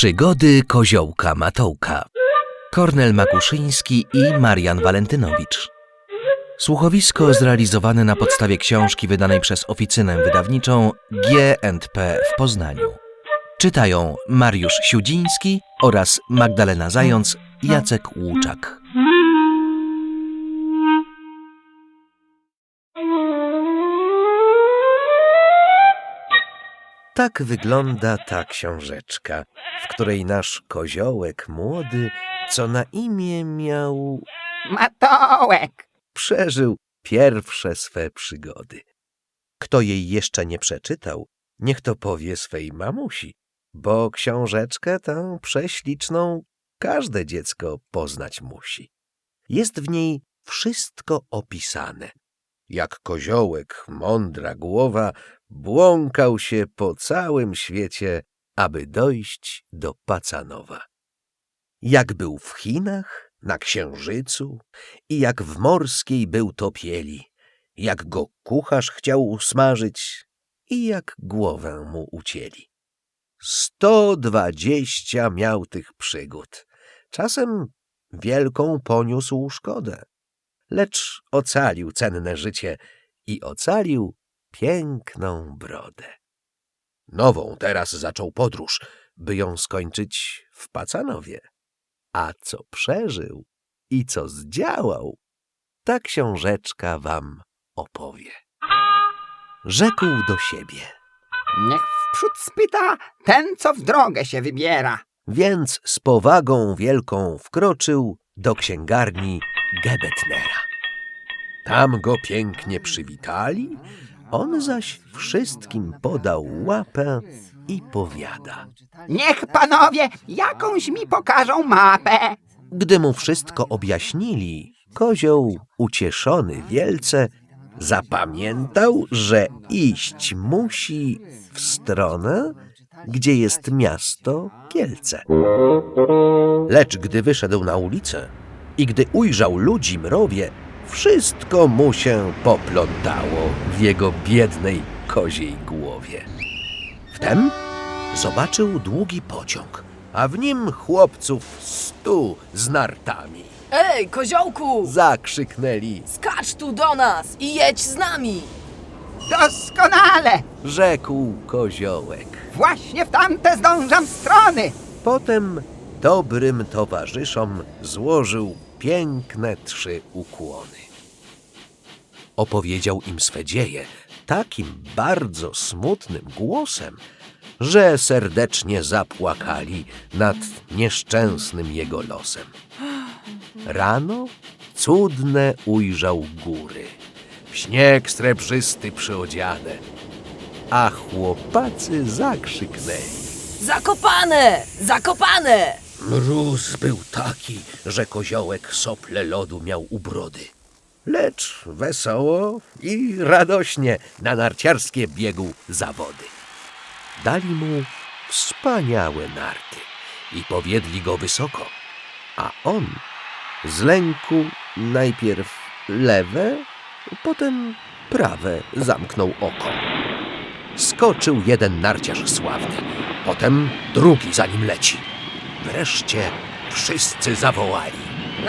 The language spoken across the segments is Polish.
Przygody koziołka Matołka. Kornel Makuszyński i Marian Walentynowicz. Słuchowisko zrealizowane na podstawie książki wydanej przez oficynę wydawniczą G&P w Poznaniu. Czytają Mariusz Siudziński oraz Magdalena Zając, Jacek Łuczak. Tak wygląda ta książeczka, w której nasz koziołek młody, co na imię miał, Matołek! przeżył pierwsze swe przygody. Kto jej jeszcze nie przeczytał, niech to powie swej mamusi, bo książeczkę tę prześliczną każde dziecko poznać musi. Jest w niej wszystko opisane. Jak koziołek, mądra głowa, błąkał się po całym świecie, aby dojść do Pacanowa. Jak był w Chinach, na Księżycu i jak w morskiej był topieli, jak go kucharz chciał usmażyć i jak głowę mu ucięli. Sto dwadzieścia miał tych przygód. Czasem wielką poniósł szkodę, lecz ocalił cenne życie i ocalił piękną brodę. Nową teraz zaczął podróż, by ją skończyć w Pacanowie. A co przeżył i co zdziałał, ta książeczka wam opowie. Rzekł do siebie, Niech wprzód spyta ten, co w drogę się wybiera. więc z powagą wielką wkroczył do księgarni Gebetnera. Tam go pięknie przywitali, on zaś wszystkim podał łapę i powiada. Niech panowie jakąś mi pokażą mapę. Gdy mu wszystko objaśnili, kozioł, ucieszony wielce, zapamiętał, że iść musi w stronę, gdzie jest miasto Kielce. Lecz gdy wyszedł na ulicę i gdy ujrzał ludzi mrowie, wszystko mu się poplątało w jego biednej koziej głowie. Wtem zobaczył długi pociąg, a w nim chłopców stu z nartami. Ej, koziołku! Zakrzyknęli, Skacz tu do nas i jedź z nami! Doskonale! rzekł koziołek. Właśnie w tamte zdążam strony. Potem dobrym towarzyszom złożył piękne trzy ukłony. Opowiedział im swe dzieje takim bardzo smutnym głosem, że serdecznie zapłakali nad nieszczęsnym jego losem. Rano cudne ujrzał góry, śnieg srebrzysty przyodziane, a chłopacy zakrzyknęli. Zakopane! Zakopane! Mróz był taki, że koziołek sople lodu miał u brody. Lecz wesoło i radośnie na narciarskie biegł zawody. Dali mu wspaniałe narty i powiedli go wysoko, a on z lęku najpierw lewe, potem prawe zamknął oko. Skoczył jeden narciarz sławny, potem drugi za nim leci. Wreszcie wszyscy zawołali.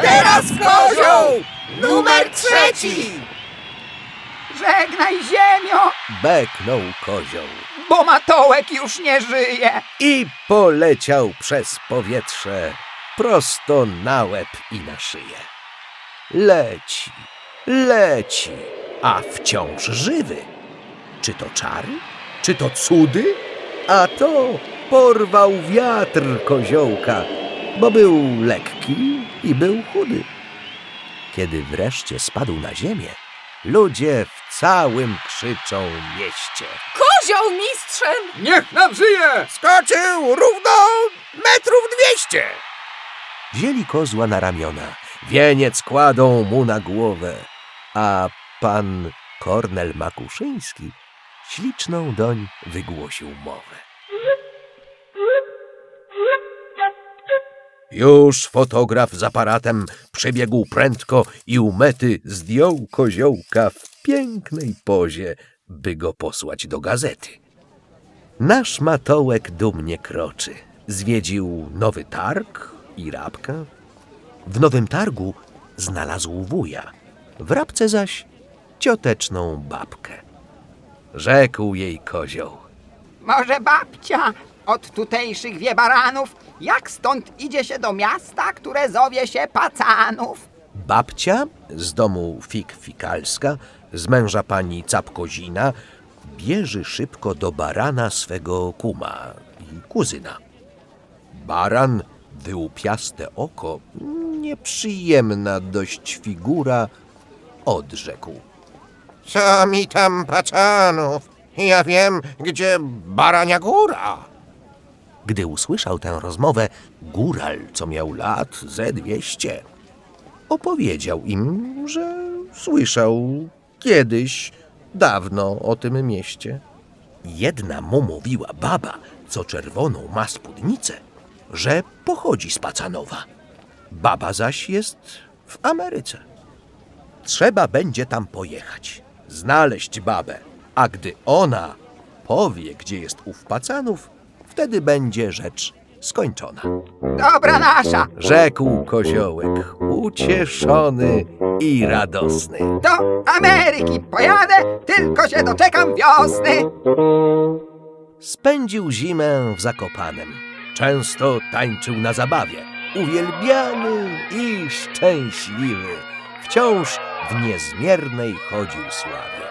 Teraz kozioł! Numer trzeci! Żegnaj ziemio, Beknął kozioł bo Matołek już nie żyje. i poleciał przez powietrze prosto na łeb i na szyję. Leci, leci, a wciąż żywy. Czy to czary? Czy to cudy? A to porwał wiatr koziołka, bo był lekki i był chudy. Kiedy wreszcie spadł na ziemię, ludzie w całym krzyczą mieście. Kozioł mistrzem! Niech nam żyje! Skoczył równo metrów dwieście. Wzięli kozła na ramiona, wieniec kładą mu na głowę, a pan Kornel Makuszyński śliczną doń wygłosił mowę. Już fotograf z aparatem przybiegł prędko i u mety zdjął koziołka w pięknej pozie, by go posłać do gazety. Nasz matołek dumnie kroczy, Zwiedził nowy targ i rabkę. W nowym targu znalazł wuja, w rabce zaś cioteczną babkę. Rzekł jej kozioł. Może babcia od tutejszych wie baranów, jak stąd idzie się do miasta, które zowie się Pacanów? Babcia z domu Fik Fikalska, z męża pani Capkozina, bierze szybko do barana swego kuma i kuzyna. Baran, wyłupiaste oko, nieprzyjemna dość figura, odrzekł. Co mi tam pacanów? Ja wiem, gdzie barania góra. Gdy usłyszał tę rozmowę, góral, co miał lat ze dwieście, opowiedział im, że słyszał kiedyś, dawno o tym mieście. Jedna mu mówiła baba, co czerwoną ma spódnicę, że pochodzi z Pacanowa. Baba zaś jest w Ameryce. Trzeba będzie tam pojechać, znaleźć babę, a gdy ona powie, gdzie jest ów Pacanów, wtedy będzie rzecz skończona. Dobra nasza, Rzekł koziołek, ucieszony i radosny. do Ameryki pojadę, tylko się doczekam wiosny. Spędził zimę w Zakopanem. Często tańczył na zabawie. Uwielbiany i szczęśliwy. Wciąż w niezmiernej chodził sławie.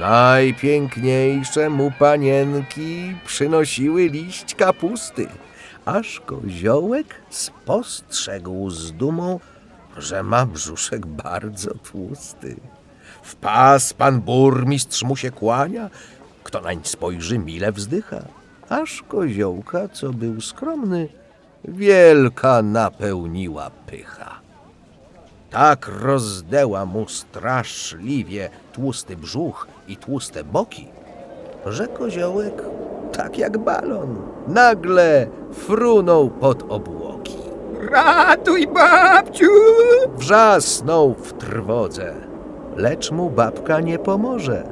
Najpiękniejsze mu panienki przynosiły liść kapusty, aż koziołek spostrzegł z dumą, że ma brzuszek bardzo tłusty. W pas pan burmistrz mu się kłania, kto nań spojrzy, mile wzdycha. Aż koziołka, co był skromny, wielka napełniła pycha. Tak rozdeła mu straszliwie tłusty brzuch i tłuste boki, że koziołek, tak jak balon, nagle frunął pod obłoki. Ratuj babciu! Wrzasnął w trwodze, lecz mu babka nie pomoże,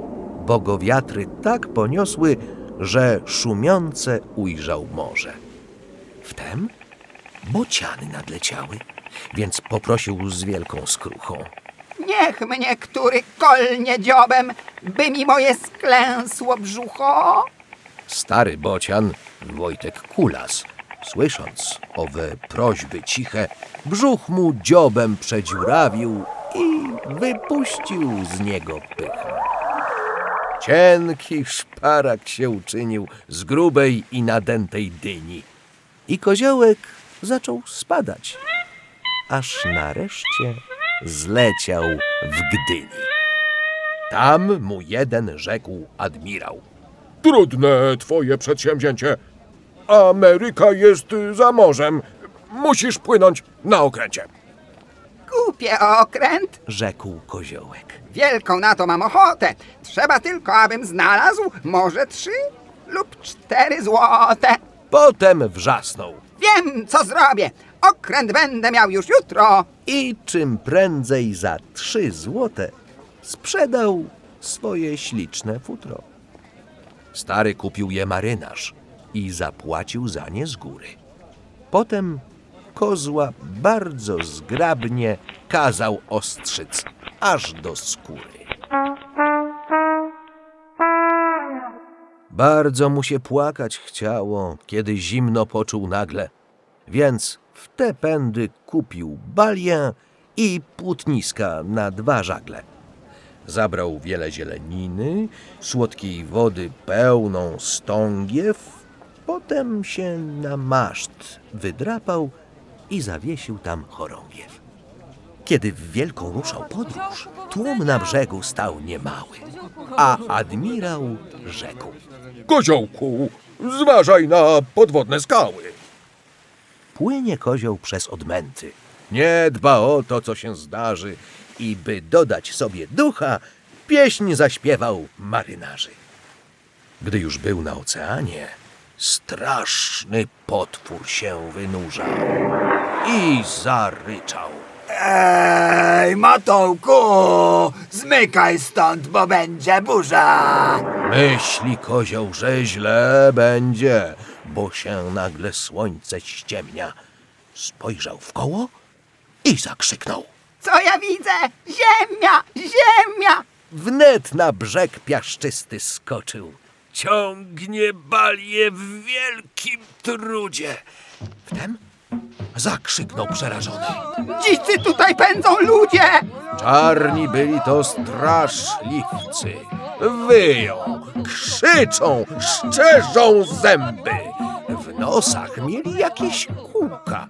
bo go wiatry tak poniosły, że szumiące ujrzał morze. Wtem bociany nadleciały, więc poprosił z wielką skruchą. Niech mnie który kolnie dziobem, by mi moje sklęsło brzucho. Stary bocian, Wojtek Kulas, słysząc owe prośby ciche, brzuch mu dziobem przedziurawił i wypuścił z niego pychę. Cienki szparak się uczynił z grubej i nadętej dyni i koziołek zaczął spadać, aż nareszcie zleciał w Gdyni. Tam mu jeden rzekł admirał – Trudne twoje przedsięwzięcie. Ameryka jest za morzem. Musisz płynąć na okręcie. Kupię okręt, rzekł koziołek. wielką na to mam ochotę. Trzeba tylko, abym znalazł może trzy lub cztery złote. Potem wrzasnął Wiem, co zrobię. Okręt będę miał już jutro. i czym prędzej za trzy złote sprzedał swoje śliczne futro. Stary kupił je marynarz i zapłacił za nie z góry. Potem kozła bardzo zgrabnie kazał ostrzyc aż do skóry. Bardzo mu się płakać chciało, kiedy zimno poczuł nagle, więc w te pędy kupił balię i płótniska na dwa żagle. Zabrał wiele zieleniny, słodkiej wody pełną stągiew, potem się na maszt wydrapał i zawiesił tam chorągiew. Kiedy w wielką ruszał podróż, tłum na brzegu stał niemały, a admirał rzekł. Koziołku, zważaj na podwodne skały. Płynie kozioł przez odmęty. Nie dba o to, co się zdarzy i by dodać sobie ducha, pieśń zaśpiewał marynarzy. Gdy już był na oceanie, straszny potwór się wynurzał i zaryczał. Ej, Matołku! Zmykaj stąd, bo będzie burza! Myśli kozioł, że źle będzie, bo się nagle słońce ściemnia. Spojrzał w koło i zakrzyknął. Co ja widzę? Ziemia! Ziemia! Wnet na brzeg piaszczysty skoczył. Ciągnie balię w wielkim trudzie. Wtem zakrzyknał przerażony. Dzicy tutaj pędzą ludzie! Czarni byli to straszliwcy. Wyją, krzyczą, szczerzą zęby. W nosach mieli jakieś kółka,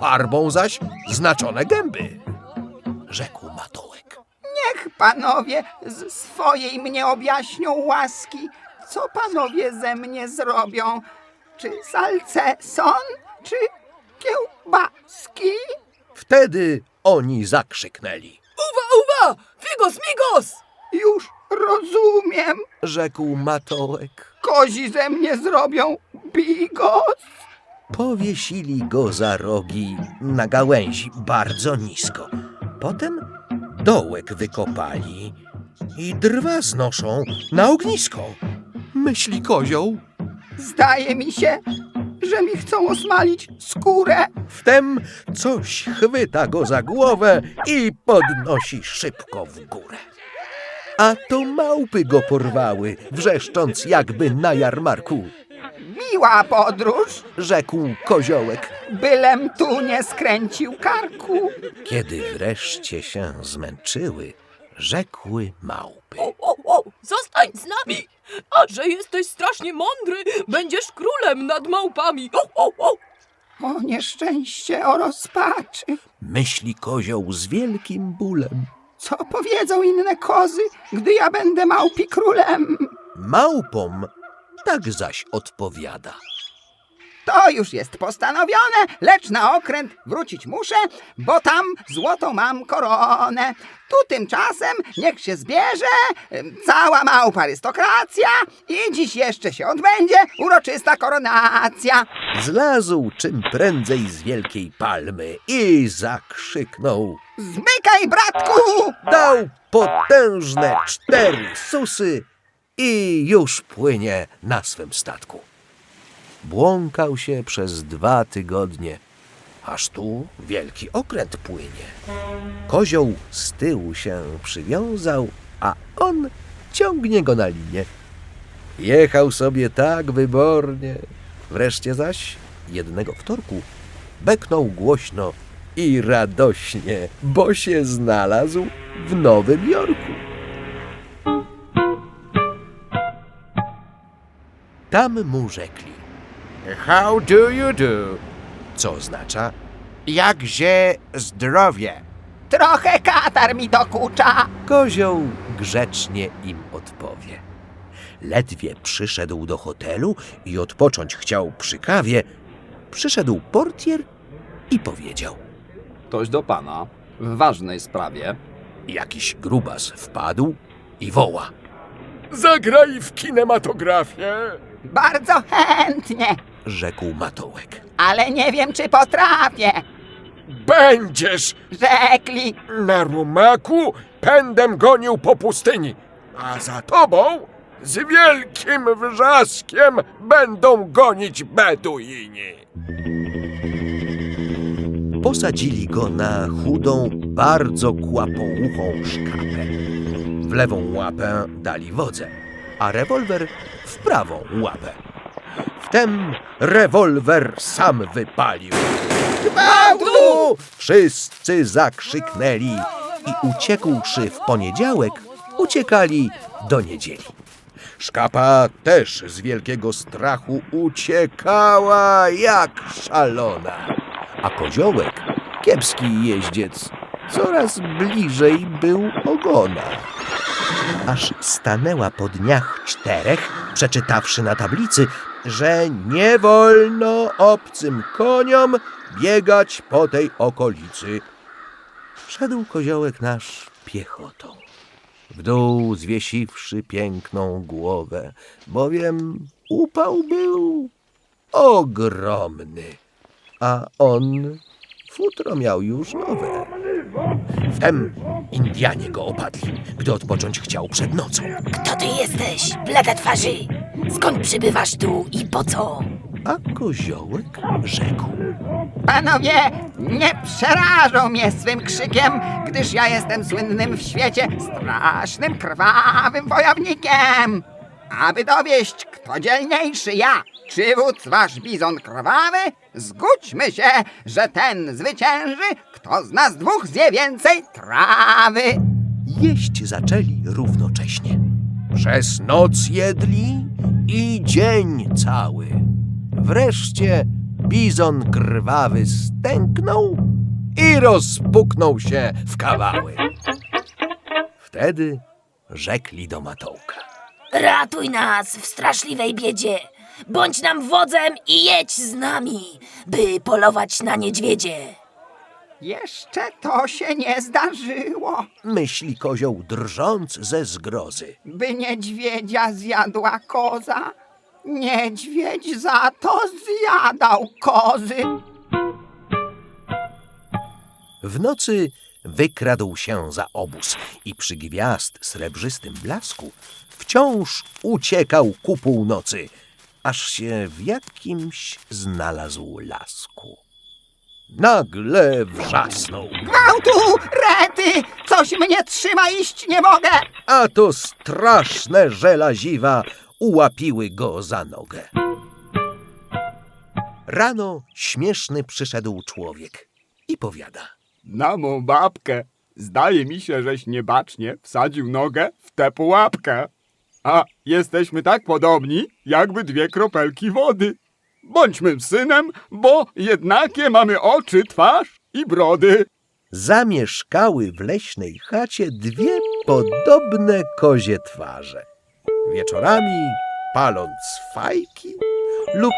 farbą zaś znaczone gęby. Rzekł Matołek. Niech panowie z swojej mnie objaśnią łaski, co panowie ze mnie zrobią. Czy salceson, czy kiełbaski? Wtedy oni zakrzyknęli. Uwa, uwa! Figos, migos! Już rozumiem, Rzekł Matołek. kozi ze mnie zrobią bigos. Powiesili go za rogi na gałęzi bardzo nisko. Potem dołek wykopali i drwa znoszą na ognisko. Myśli kozioł. Zdaje mi się, że mi chcą osmalić skórę. Wtem coś chwyta go za głowę i podnosi szybko w górę. A to małpy go porwały, wrzeszcząc jakby na jarmarku. Miła podróż, Rzekł koziołek. bylem tu nie skręcił karku. Kiedy wreszcie się zmęczyły, rzekły małpy. Zostań z nami! A że jesteś strasznie mądry, będziesz królem nad małpami! O, o, o! O nieszczęście, o rozpaczy. Myśli kozioł z wielkim bólem. Co powiedzą inne kozy, gdy ja będę małpi królem? Małpom tak zaś odpowiada. To już jest postanowione, lecz na okręt wrócić muszę, bo tam złotą mam koronę. Tu tymczasem niech się zbierze cała małpa arystokracja i dziś jeszcze się odbędzie uroczysta koronacja. Zlazł czym prędzej z wielkiej palmy i zakrzyknął. Zmykaj, bratku! Dał potężne cztery susy i już płynie na swym statku. Błąkał się przez dwa tygodnie, aż tu wielki okręt płynie. Kozioł z tyłu się przywiązał, a on ciągnie go na linię. Jechał sobie tak wybornie. Wreszcie zaś jednego wtorku beknął głośno i radośnie, bo się znalazł w Nowym Jorku. Tam mu rzekli, How do you do? co oznacza Jakże zdrowie? Trochę katar mi dokucza. Kozioł grzecznie im odpowie. Ledwie przyszedł do hotelu i odpocząć chciał przy kawie, przyszedł portier i powiedział. Ktoś do pana w ważnej sprawie. Jakiś grubas wpadł i woła. Zagraj w kinematografię. Bardzo chętnie, Rzekł Matołek. ale nie wiem, czy potrafię. Będziesz Rzekli, na rumaku pędem gonił po pustyni, a za tobą z wielkim wrzaskiem będą gonić Beduini. Posadzili go na chudą, bardzo kłapouchą szkapę. W lewą łapę dali wodze, a rewolwer w prawą łapę. Wtem rewolwer sam wypalił. Gwałtu! Wszyscy zakrzyknęli i uciekłszy w poniedziałek, uciekali do niedzieli. Szkapa też z wielkiego strachu uciekała jak szalona. A koziołek, kiepski jeździec, coraz bliżej był ogona. Aż stanęła po dniach czterech, przeczytawszy na tablicy, że nie wolno obcym koniom biegać po tej okolicy. Szedł koziołek nasz piechotą w dół zwiesiwszy piękną głowę, bowiem upał był ogromny, a on futro miał już nowe. Wtem Indianie go opadli, gdy odpocząć chciał przed nocą. Kto ty jesteś, blada twarzy? Skąd przybywasz tu i po co? A koziołek rzekł. Panowie, nie przerażą mnie swym krzykiem, gdyż ja jestem słynnym w świecie strasznym, krwawym wojownikiem. Aby dowieść, kto dzielniejszy ja, czy wódz wasz bizon krwawy, zgódźmy się, że ten zwycięży, kto z nas dwóch zje więcej trawy. Jeść zaczęli równocześnie. Przez noc jedli i dzień cały. Wreszcie bizon krwawy stęknął i rozpuknął się w kawały. Wtedy rzekli do Matołka. Ratuj nas w straszliwej biedzie. Bądź nam wodzem i jedź z nami, by polować na niedźwiedzie. Jeszcze to się nie zdarzyło, Myśli kozioł drżąc ze zgrozy. by niedźwiedzia zjadła koza. Niedźwiedź za to zjadał kozy. W nocy wykradł się za obóz i przy gwiazd srebrzystym blasku wciąż uciekał ku północy, aż się w jakimś znalazł lasku. Nagle wrzasnął, Gwałtu, rety, coś mnie trzyma, iść nie mogę. a to straszne żelaziwa ułapiły go za nogę. Rano śmieszny przyszedł człowiek i powiada. Na mą babkę. Zdaje mi się, żeś niebacznie wsadził nogę w tę pułapkę. A jesteśmy tak podobni, jakby dwie kropelki wody. Bądźmy synem, bo jednakie mamy oczy, twarz i brody. zamieszkały w leśnej chacie dwie podobne kozie twarze. Wieczorami paląc fajki lub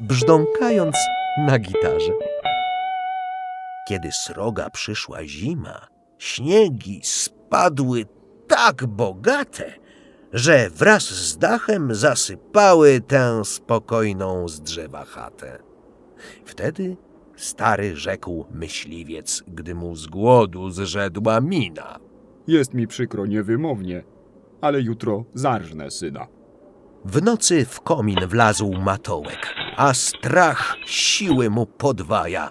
brzdąkając na gitarze. Kiedy sroga przyszła zima, śniegi spadły tak bogate, że wraz z dachem zasypały tę spokojną z drzewa chatę. Wtedy stary rzekł myśliwiec, gdy mu z głodu zrzedła mina. Jest mi przykro niewymownie, ale jutro zarżnę syna. W nocy w komin wlazł matołek, a strach siły mu podwaja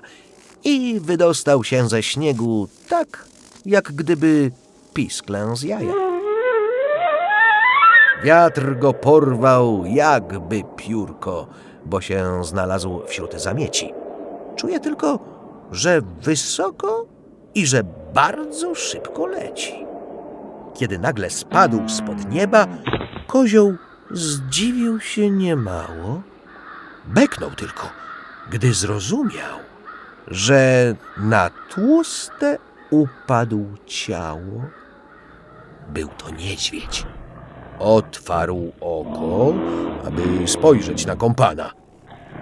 i wydostał się ze śniegu tak, jak gdyby pisklę z jaja. Wiatr go porwał jakby piórko, bo się znalazł wśród zamieci. Czuje tylko, że wysoko i że bardzo szybko leci. Kiedy nagle spadł spod nieba, kozioł zdziwił się niemało. Beknął tylko, gdy zrozumiał, że na tłuste upadł ciało. Był to niedźwiedź. Otwarł oko, aby spojrzeć na kompana.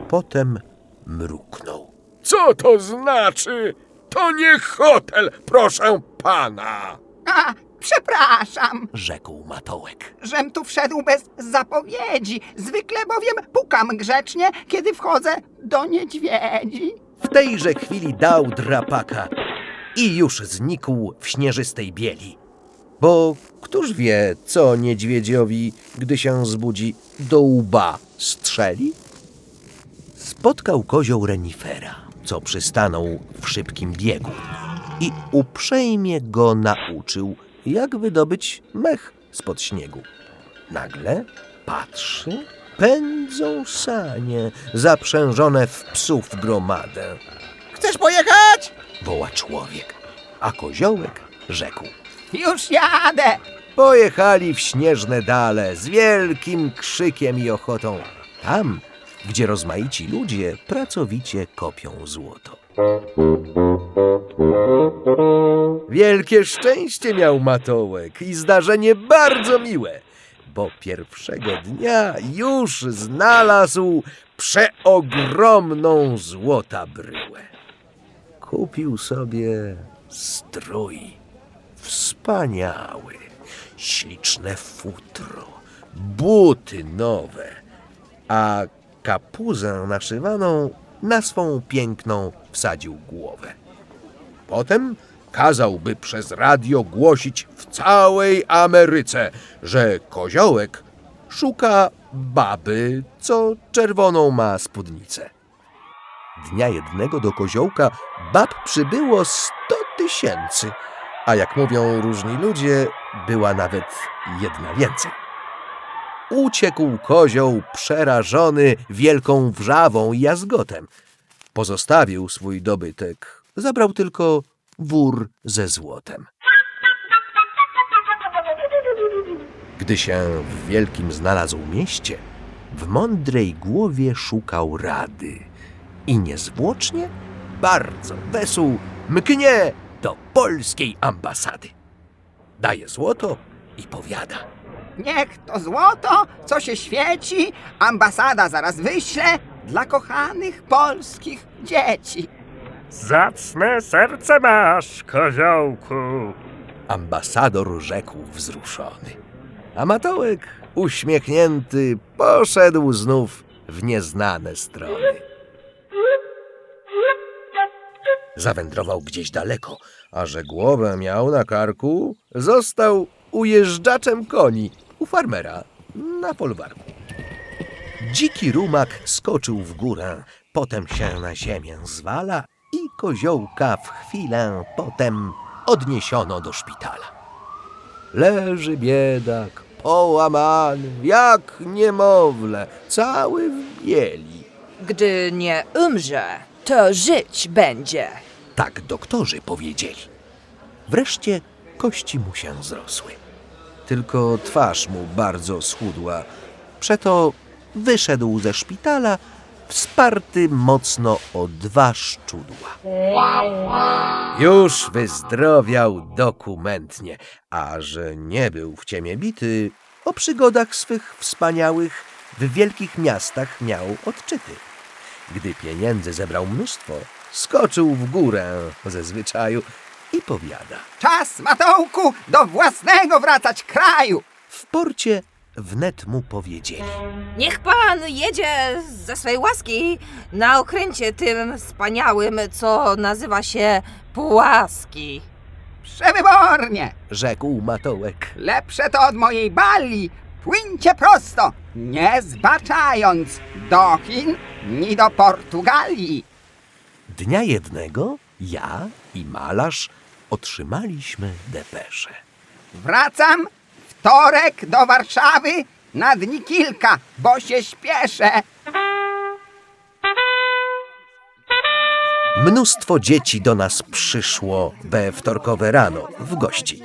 Potem mruknął. Co to znaczy? To nie hotel, proszę pana. A, przepraszam, Rzekł Matołek. żem tu wszedł bez zapowiedzi. Zwykle bowiem pukam grzecznie, kiedy wchodzę do niedźwiedzi. W tejże chwili dał drapaka i już znikł w śnieżystej bieli. Bo któż wie, co niedźwiedziowi, gdy się zbudzi, do łba strzeli? Spotkał kozioł renifera, co przystanął w szybkim biegu i uprzejmie go nauczył, jak wydobyć mech spod śniegu. Nagle patrzy, pędzą sanie zaprzężone w psów gromadę. Chcesz pojechać? Woła człowiek, a koziołek rzekł. Już jadę. Pojechali w śnieżne dale z wielkim krzykiem i ochotą. Tam, gdzie rozmaici ludzie pracowicie kopią złoto. Wielkie szczęście miał Matołek i zdarzenie bardzo miłe, bo pierwszego dnia już znalazł przeogromną złota bryłę. Kupił sobie strój Wspaniały, śliczne futro, buty nowe, a kapuzę naszywaną na swą piękną wsadził głowę. Potem kazał, by przez radio głosić w całej Ameryce, że koziołek Szuka baby, co czerwoną ma spódnicę. Dnia jednego do koziołka bab przybyło sto tysięcy, a jak mówią różni ludzie, była nawet jedna więcej. Uciekł kozioł przerażony wielką wrzawą i jazgotem. Pozostawił swój dobytek, zabrał tylko wór ze złotem. Gdy się w wielkim znalazł mieście, w mądrej głowie szukał rady i niezwłocznie, bardzo wesół, mknie do polskiej ambasady. Daje złoto i powiada. Niech to złoto, co się świeci, ambasada zaraz wyśle dla kochanych polskich dzieci. Zacne serce masz, koziołku. Ambasador rzekł wzruszony. A Matołek, uśmiechnięty, poszedł znów w nieznane strony. Zawędrował gdzieś daleko, a że głowę miał na karku, został ujeżdżaczem koni u farmera na folwarku. Dziki rumak skoczył w górę, potem się na ziemię zwala i koziołka w chwilę potem odniesiono do szpitala. Leży biedak, połamany, jak niemowlę, cały w bieli. Gdy nie umrze, to żyć będzie. Tak doktorzy powiedzieli. Wreszcie kości mu się zrosły. Tylko twarz mu bardzo schudła. Przeto wyszedł ze szpitala, wsparty mocno o dwa szczudła. Już wyzdrowiał dokumentnie, a że nie był w ciemię bity, o przygodach swych wspaniałych w wielkich miastach miał odczyty. Gdy pieniędzy zebrał mnóstwo, skoczył w górę ze zwyczaju i powiada. Czas, Matołku, do własnego wracać kraju. W porcie wnet mu powiedzieli. Niech pan jedzie ze swej łaski na okręcie tym wspaniałym, co nazywa się Pułaski. Przewybornie. Rzekł Matołek. Lepsze to od mojej bali. Płyńcie prosto, nie zbaczając do Chin ni do Portugalii. Dnia jednego ja i malarz otrzymaliśmy depeszę. Wracam wtorek do Warszawy na dni kilka, bo się śpieszę. Mnóstwo dzieci do nas przyszło we wtorkowe rano w gości,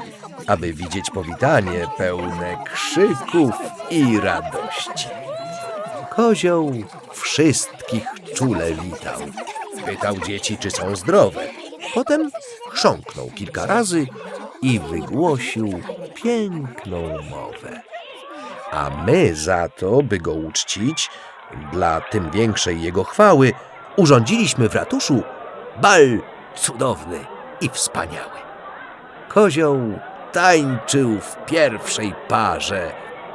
aby widzieć powitanie pełne krzyków i radości. Kozioł wszystkich czule witał. Pytał dzieci, czy są zdrowe. Potem chrząknął kilka razy i wygłosił piękną mowę. A my za to, by go uczcić, dla tym większej jego chwały, urządziliśmy w ratuszu bal cudowny i wspaniały. Kozioł tańczył w pierwszej parze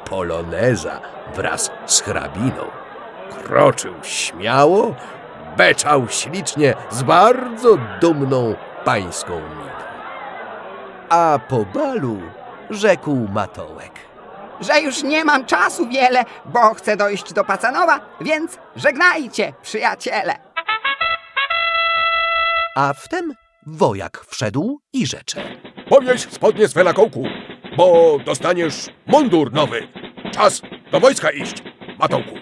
poloneza wraz z hrabiną. Kroczył śmiało, beczał ślicznie z bardzo dumną pańską miną. A po balu rzekł Matołek. że już nie mam czasu wiele, bo chcę dojść do Pacanowa, więc żegnajcie, przyjaciele. A wtem wojak wszedł i rzecze. Powieś spodnie swe na kołku, bo dostaniesz mundur nowy. Czas do wojska iść, Matołku.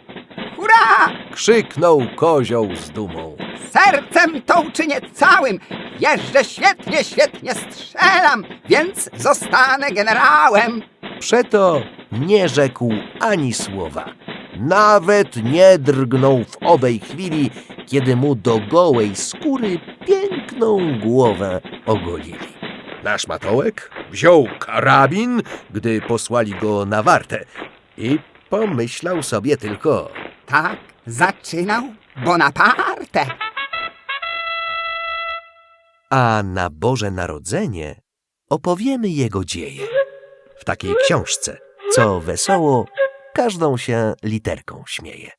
Krzyknął kozioł z dumą. Sercem to uczynię całym. Jeżdżę świetnie, świetnie strzelam, więc zostanę generałem. Przeto nie rzekł ani słowa. Nawet nie drgnął w owej chwili, kiedy mu do gołej skóry piękną głowę ogolili. Nasz matołek wziął karabin, gdy posłali go na wartę i pomyślał sobie tylko, Tak zaczynał Bonaparte. a na Boże Narodzenie opowiemy jego dzieje. W takiej książce, co wesoło każdą się literką śmieje.